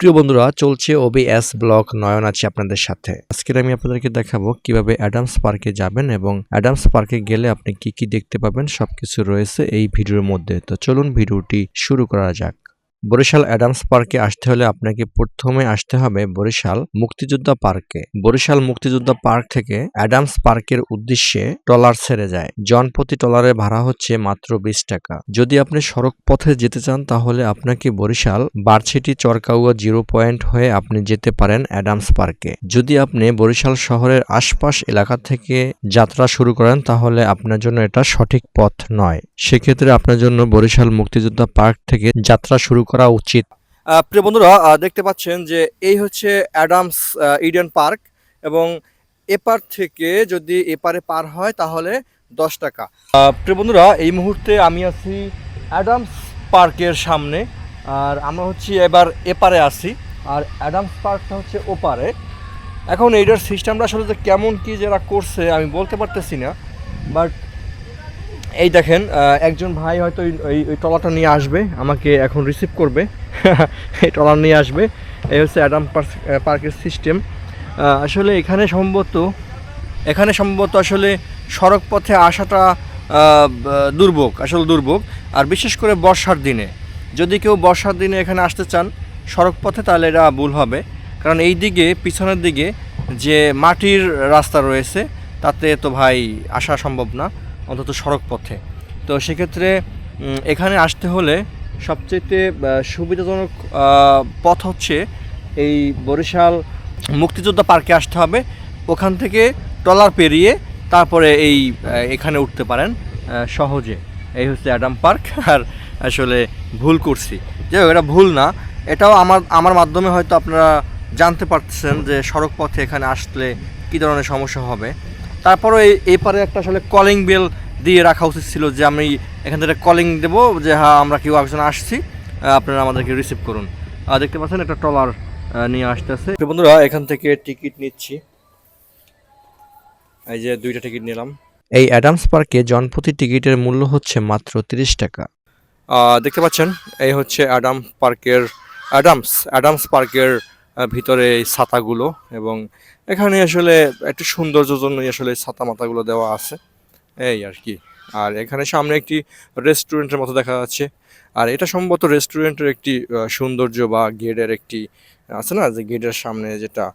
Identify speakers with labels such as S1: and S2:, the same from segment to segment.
S1: প্রিয় বন্ধুরা, চলছে ওবিএস ব্লক নয়ন আছে আপনাদের সাথে। আজকে আমি আপনাদেরকে দেখাবো কীভাবে অ্যাডামস পার্কে যাবেন এবং অ্যাডামস পার্কে গেলে আপনি কি কি দেখতে পাবেন, সবকিছু রয়েছে এই ভিডিওর মধ্যে। তো চলুন ভিডিওটি শুরু করা যাক। বরিশাল অ্যাডামস পার্কে আসতে হলে আপনাকে প্রথমে আসতে হবে বরিশাল মুক্তিযোদ্ধা পার্কে। বরিশাল মুক্তিযোদ্ধা পার্ক থেকে অ্যাডামস পার্কের উদ্দেশ্যে টলার ছেড়ে যায়। জনপ্রতি ট্রলারের ভাড়া হচ্ছে মাত্র বিশ টাকা। যদি আপনি সড়ক পথে যেতে চান, তাহলে আপনাকে বরিশাল বারছিটি চরকাউয়া জিরো পয়েন্ট হয়ে আপনি যেতে পারেন অ্যাডামস পার্কে। যদি আপনি বরিশাল শহরের আশপাশ এলাকা থেকে যাত্রা শুরু করেন, তাহলে আপনার জন্য এটা সঠিক পথ নয়। সেক্ষেত্রে আপনার জন্য বরিশাল মুক্তিযোদ্ধা পার্ক থেকে যাত্রা শুরু করা উচিত।
S2: প্রিয় বন্ধুরা দেখতে পাচ্ছেন যে এই হচ্ছে অ্যাডামস ইডেন পার্ক এবং এপার থেকে যদি এপারে পার হয় তাহলে দশ টাকা। প্রিয় বন্ধুরা, এই মুহূর্তে আমি আছি অ্যাডামস পার্কের সামনে আর আমরা হচ্ছে এবার এপারে আসি আর অ্যাডামস পার্কটা হচ্ছে ওপারে। এখন এইটার সিস্টেমটা আসলে যে কেমন কি যারা করছে আমি বলতে পারতেছি না বাট এই দেখেন একজন ভাই হয়তো ওই টলাটা নিয়ে আসবে, আমাকে এখন রিসিভ করবে। এই ট্রলার নিয়ে আসবে। এই হচ্ছে অ্যাডাম পার্ক পার্কের সিস্টেম আসলে এখানে সম্ভবত এখানে সম্ভবত আসলে সড়ক পথে আসাটা দুর্ভোগ, আসলে দুর্ভোগ। আর বিশেষ করে বর্ষার দিনে। যদি কেউ বর্ষার দিনে এখানে আসতে চান সড়ক পথে তাহলে এটা ভুল হবে। কারণ এই দিকে, পিছনের দিকে যে মাটির রাস্তা রয়েছে, তাতে তো ভাই আসা সম্ভব না। অন্তত সড়ক পথে। তো সেক্ষেত্রে এখানে আসতে হলে সবচেয়ে সুবিধাজনক পথ হচ্ছে এই বরিশাল মুক্তিযোদ্ধা পার্কে আসতে হবে। ওখান থেকে ট্রলার পেরিয়ে তারপরে এই এখানে উঠতে পারেন সহজে। এই হচ্ছে অ্যাডাম পার্ক, আর আসলে ভুল করছি। যাই হোক, এটা ভুল না। এটাও আমার আমার মাধ্যমে হয়তো আপনারা জানতে পারতেছেন যে সড়ক পথে এখানে আসলে কী ধরনের সমস্যা হবে। তারপরে এই পারে একটা আসলে কলিং বেল দিয়ে রাখা উচিত ছিল যে আমি এখান থেকে কলিং দেবো যে হ্যাঁ আমরা কেউ একজন আসছি আপনারা আমাদেরকে রিসিভ করুন। আর দেখতে পাচ্ছেন একটা ট্রলার নিয়ে আসতেছে। তো বন্ধুরা এখান থেকে টিকিট নিচ্ছি। এই যে দুইটা টিকিট নিলাম।
S1: এই অ্যাডামস পার্কে জনপ্রতি টিকিটের মূল্য হচ্ছে মাত্র তিরিশ টাকা।
S2: দেখতে পাচ্ছেন এই হচ্ছে অ্যাডাম পার্কের অ্যাডামস অ্যাডামস পার্কের ভিতরে এই ছাতাগুলো এবং এখানে আসলে একটু সৌন্দর্যের জন্যই আসলে ছাতা মাথাগুলো দেওয়া আছে। এই আর কি। আর এখানে সামনে একটি রেস্টুরেন্টের মতো দেখা যাচ্ছে। আর এটা সম্ভবত রেস্টুরেন্টের একটি সৌন্দর্য বা গেটের একটি, আছে না? যে গেটের সামনে যেটা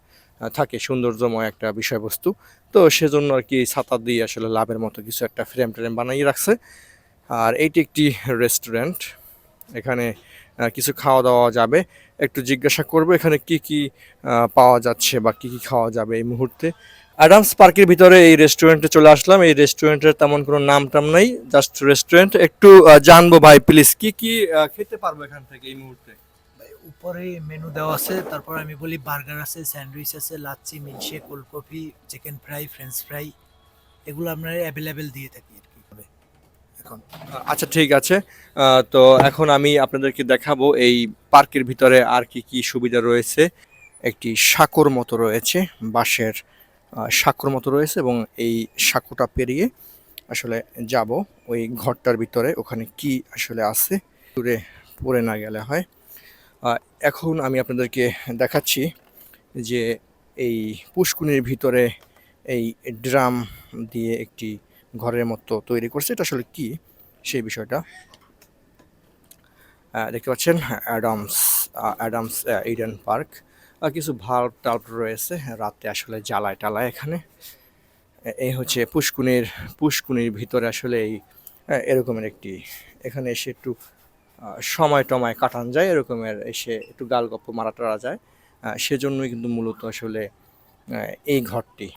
S2: থাকে সৌন্দর্যময় একটা বিষয়বস্তু। তো সেজন্য আর কি ছাতা দিয়ে আসলে লাভের মতো কিছু একটা ফ্রেম ট্রেম বানিয়ে রাখছে। আর এইটি একটি রেস্টুরেন্ট। এখানে কিছু খাওয়া দাওয়া যাবে। একটু জিজ্ঞাসা করব, এখানে কি কি পাওয়া যাচ্ছে বা কি কি খাওয়া যাবে এই মুহূর্তে। অ্যাডামস পার্কের ভিতরে এই রেস্টুরেন্টে চলে আসলাম। এই রেস্টুরেন্টের তেমন কোনো নাম টাম নাই, জাস্ট রেস্টুরেন্ট। একটু জানব ভাই, প্লিজ, কি কি খেতে পারব এখান থেকে এই মুহূর্তে?
S3: উপরে মেনু দেওয়া আছে, তারপর আমি বলি বার্গার আছে, স্যান্ডউইচ আছে, lassi, milkshake cold chicken fry, french fry, এগুলো আমরা অ্যাভেলেবেল দিয়ে থাকি এখন।
S2: আচ্ছা ঠিক আছে। তো এখন আমি আপনাদেরকে দেখাবো এই পার্কের ভিতরে আর কি কি সুবিধা রয়েছে। একটি সাঁকোর মতো রয়েছে, বাঁশের সাঁকোর মতো রয়েছে এবং এই সাঁকোটা পেরিয়ে আসলে যাব ওই ঘরটার ভিতরে, ওখানে কি আসলে আছে দূরে পড়ে না গেলে হয়। এখন আমি আপনাদেরকে দেখাচ্ছি যে এই পুষ্কুনির ভিতরে এই ড্রাম দিয়ে একটি ঘরের মতো তৈরি করছে। এটা আসলে কি? সেই বিষয়টা। দেখতে পাচ্ছেন, অ্যাডামস অ্যাডামস ইডেন পার্ক কিছু ভাল্ব টাল্ব রয়েছে। রাতে আসলে জ্বালায় টালায় এখানে। এই হচ্ছে পুষ্কুনির পুষ্কুনির ভিতরে আসলে এই এরকমের একটি, এখানে এসে একটু সময় টময় কাটান যায়, এরকমের এসে একটু গাল গপ্প মারা টারা যায়। সেজন্যই কিন্তু মূলত আসলে এই ঘরটি।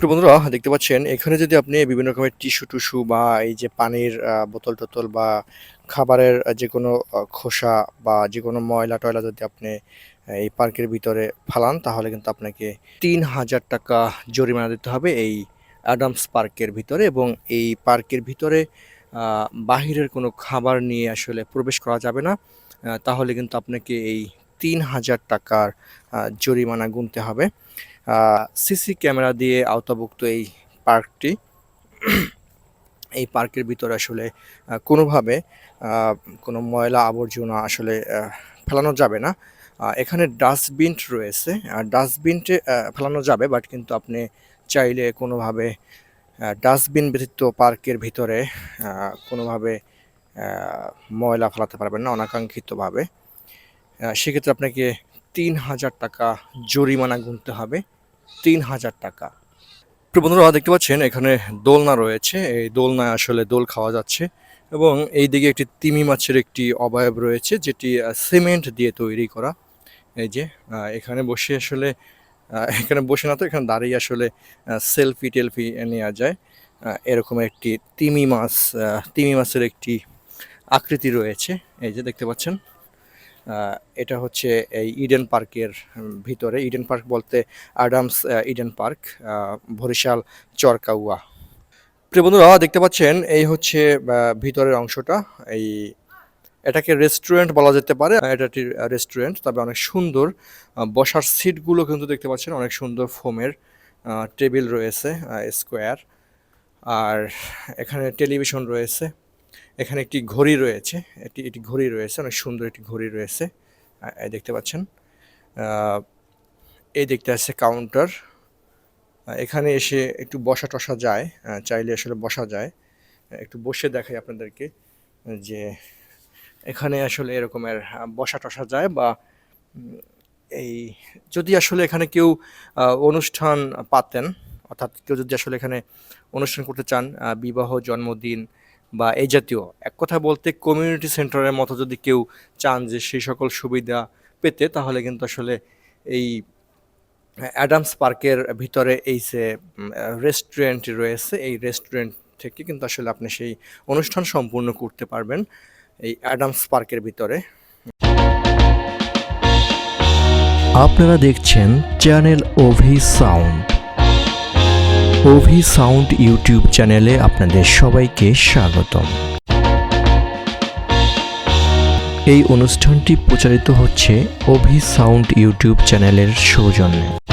S2: প্রিয় বন্ধুরা, দেখতে পাচ্ছেন, এখানে যদি আপনি বিভিন্ন রকমের টিস্যু টুসু বা এই যে পানির বোতল টোতল বা খাবারের যে কোনো খোসা বা যে কোনো ময়লা টয়লা যদি আপনি এই পার্কের ভিতরে ফালান, তাহলে কিন্তু আপনাকে তিন হাজার টাকা জরিমানা দিতে হবে এই অ্যাডামস পার্কের ভিতরে এবং এই পার্কের ভিতরে বাহিরের কোনো খাবার নিয়ে আসলে প্রবেশ করা যাবে না। তাহলে কিন্তু আপনাকে এই তিন হাজার টাকার জরিমানা গুনতে হবে। সিসি ক্যামেরা দিয়ে আওতাভুক্ত এই পার্কটি। এই পার্কের ভিতরে আসলে কোনোভাবে কোনো ময়লা আবর্জনা আসলে ফেলানো যাবে না। এখানে ডাস্টবিন রয়েছে। আর ডাস্টবিনটে ফেলানো যাবে, বাট কিন্তু আপনি চাইলে কোনোভাবে ডাস্টবিন ব্যতীত পার্কের ভিতরে কোনোভাবে ময়লা ফেলাতে পারবেন না অনাকাঙ্ক্ষিতভাবে। সেক্ষেত্রে আপনাকে তিন হাজার টাকা জরিমানা গুনতে হবে। তিন হাজার টাকা। প্রিয় বন্ধুরা দেখতে পাচ্ছেন, এখানে দোলনা রয়েছে। এই দোলনায় আসলে দোল খাওয়া যাচ্ছে এবং এই দিকে একটি তিমি মাছের একটি অবয়ব রয়েছে, যেটি সিমেন্ট দিয়ে তৈরি করা। এই যে এখানে বসে আসলে এখানে বসে না তো, এখানে দাঁড়িয়ে আসলে সেলফি টেলফি নেওয়া যায়। এরকম একটি তিমি মাছ তিমি মাছের একটি আকৃতি রয়েছে। এই যে, দেখতে পাচ্ছেন এটা হচ্ছে এই ইডেন পার্কের ভিতরে। ইডেন পার্ক বলতে আহ, ইডেন পার্ক বরিশাল চরকাউয়া। প্রিয় বন্ধুরা দেখতে পাচ্ছেন এই হচ্ছে ভিতরের অংশটা। এই এটাকে রেস্টুরেন্ট বলা যেতে পারে। এটা একটি রেস্টুরেন্ট তবে অনেক সুন্দর। বসার সিটগুলো কিন্তু দেখতে পাচ্ছেন অনেক সুন্দর ফোমের টেবিল রয়েছে স্কোয়ার আর এখানে টেলিভিশন রয়েছে। এখানে একটি ঘড়ি রয়েছে। এটি একটি ঘড়ি রয়েছে, অনেক সুন্দর একটি ঘড়ি রয়েছে। দেখতে পাচ্ছেন। এই দেখতে আছে কাউন্টার। এখানে এসে একটু বসা টসা যায়। চাইলে আসলে বসা যায়। একটু বসে দেখাই আপনাদেরকে যে এখানে আসলে এরকমের বসা টসা যায় বা এই যদি আসলে এখানে কেউ অনুষ্ঠান পাতেন, অর্থাৎ কেউ যদি আসলে এখানে অনুষ্ঠান করতে চান বিবাহ, জন্মদিন বা এই জাতীয়। এক কথা বলতে কমিউনিটি সেন্টারের মতো যদি কেউ চান যে সেই সকল সুবিধা পেতে, তাহলে কিন্তু আসলে এই, অ্যাডামস পার্কের ভিতরে এই যে রেস্টুরেন্ট রয়েছে, এই রেস্টুরেন্ট থেকে কিন্তু আসলে আপনি সেই অনুষ্ঠান সম্পূর্ণ করতে পারবেন এই অ্যাডামস পার্কের ভিতরে।
S1: আপনারা দেখছেন channel OV sound OV sound YouTube চ্যানেলে আপনাদের সবাইকে স্বাগতম। এই অনুষ্ঠানটি প্রচারিত হচ্ছে ওভি সাউন্ড ইউটিউব চ্যানেলের সৌজন্যে।